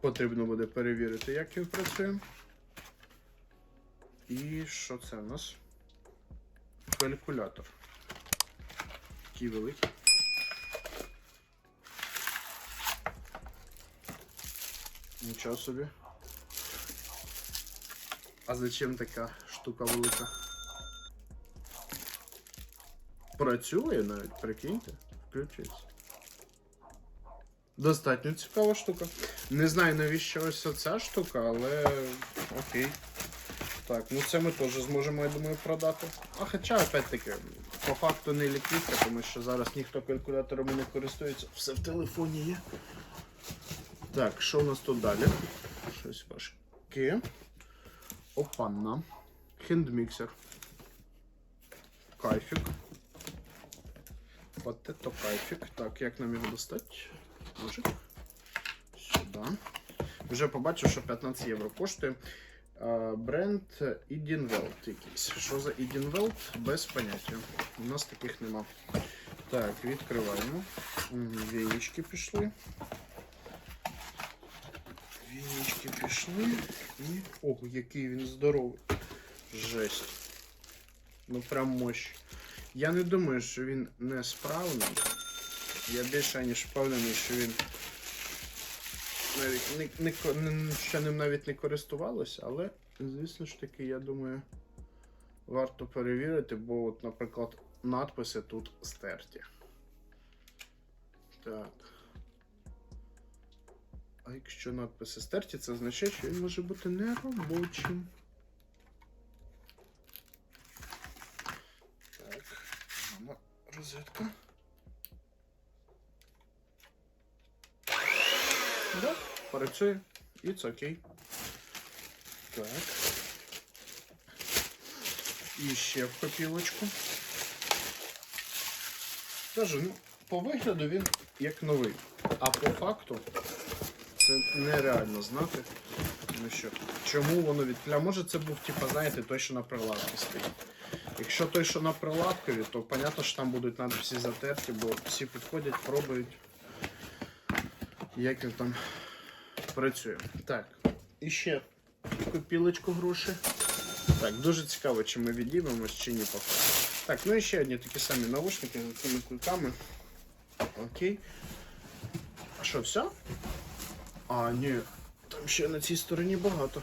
Потрібно буде перевірити, як він працює. І що це у нас? Калькулятор. Такий великий. Нічого собі. А зачем така штука велика? Працює навіть, прикиньте, включиться. Достатньо цікава штука. Не знаю навіщо ось ця штука, але окей. Так, ну це ми теж зможемо, я думаю, продати. А хоча, опять-таки, по факту не ліквідка, тому що зараз ніхто калькуляторами не користується, все в телефоні є. Так, що у нас тут далі? Щось важке. Опанна. Хендміксер. Кайфік. Вот это кайфік. Так, як нам його достати? Мужик. Сюди. Вже побачив, що 15 євро коштує. А, Бренд Edenwelt якийсь. Що за Edenwelt? Без поняття. У нас таких нема. Так, відкриваємо. Вієчки пішли. Вінічки пішли. І. Ого, який він здоровий. Жесть. Ну прям мощ. Я не думаю, що він не справний. Я більше ніж впевнений, що він навіть не, не, не, ще ним навіть не користувалися, але, звісно ж таки, я думаю, варто перевірити, бо, от, наприклад, надписи тут стерті. Так. А якщо надписи стерті, це означає, що він може бути неробочим. Так, мама, розетка. Да, працює. Це окей. Так. І ще в копілочку. Кажу, ну, по вигляду він як новий. А по факту це нереально знати. Тому що чому воно відкля? Може це був, типа, знаєте, той, що на прилавці стоїть. Якщо той, що на прилавкові, то понятно, що там будуть надписи затерті, бо всі підходять, пробують, як він там працює. Так, і ще копілочку груші. Так, дуже цікаво, чи ми відіймемось, чи ні поки. Так, ну і ще одні такі самі наушники з цими кульками. Окей. А що, все? А, ні, там ще на цій стороні багато.